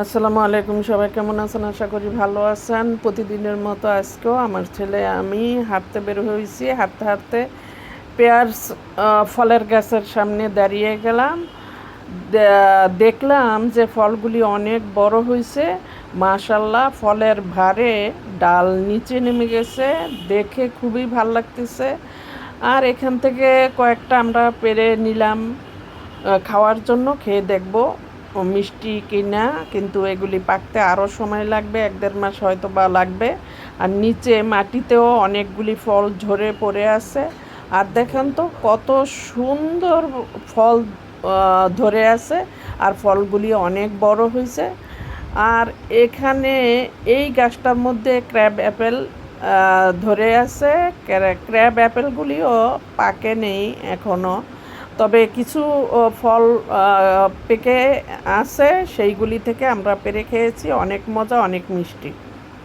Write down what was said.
আসসালামু আলাইকুম, সবাই কেমন আছেন? আশা করি ভালো আছেন। প্রতিদিনের মতো আজকেও আমার ছেলে, আমি হাঁটতে বের হয়েছি। হাঁটতে হাঁটতে পেয়ার ফলের গাছের সামনে দাঁড়িয়ে গেলাম। দেখলাম যে ফলগুলি অনেক বড় হয়েছে। মাশাল্লাহ ফলের ভারে ডাল নিচে নেমে গেছে। দেখে খুবই ভালো লাগতেছে। আর এখান থেকে কয়েকটা আমরা পেরে নিলাম খাওয়ার জন্য, খেয়ে দেখব। মিষ্টি কিনা, কিন্তু এগুলি পাকতে আরও সময় লাগবে, এক দেড় মাস হয়তো বা লাগবে। আর নিচে মাটিতেও অনেকগুলি ফল ঝরে পড়ে আছে। আর দেখেন তো কত সুন্দর ফল ধরে আছে, আর ফলগুলি অনেক বড় হয়েছে। আর এখানে এই গাছটার মধ্যে ক্র্যাব অ্যাপেল ধরে আছে। ক্র্যাব অ্যাপেলগুলিও পাকে নেই এখনও তবে কিছু ফল পেকে আছে সেইগুলি থেকে আমরা পেরে খেয়েছি। অনেক মজা অনেক মিষ্টি।